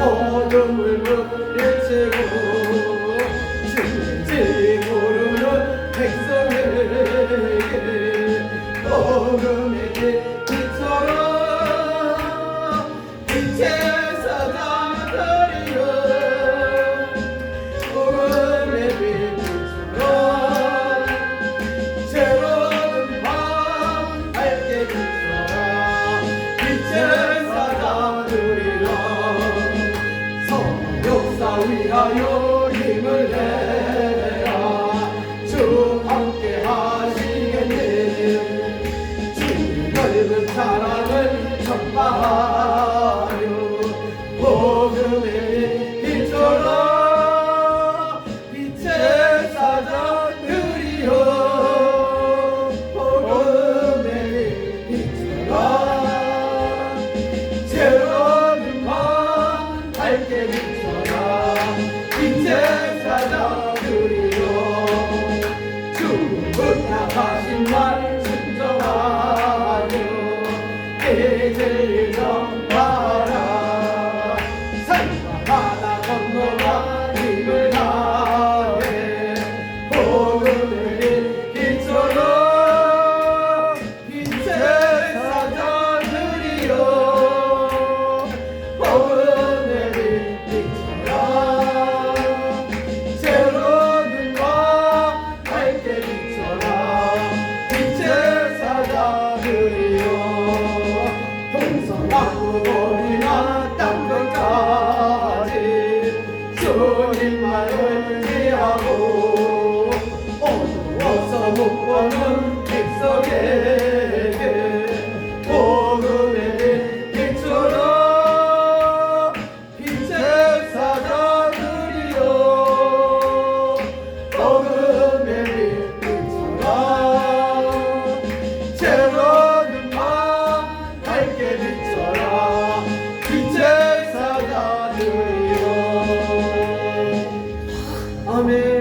어둠을 물리치고 위하여 힘을 내라. 주 함께 하시겠네. 주님 넓은 사랑을 전파하여 복음의 빛처럼 빛의 사자들이여 복음의 빛처럼 새로운 밤 밝게 빛의 사자 동서남북 어디나 땅 끝까지 주님만을 지하고 어두워서 못 보는 백성에 nome.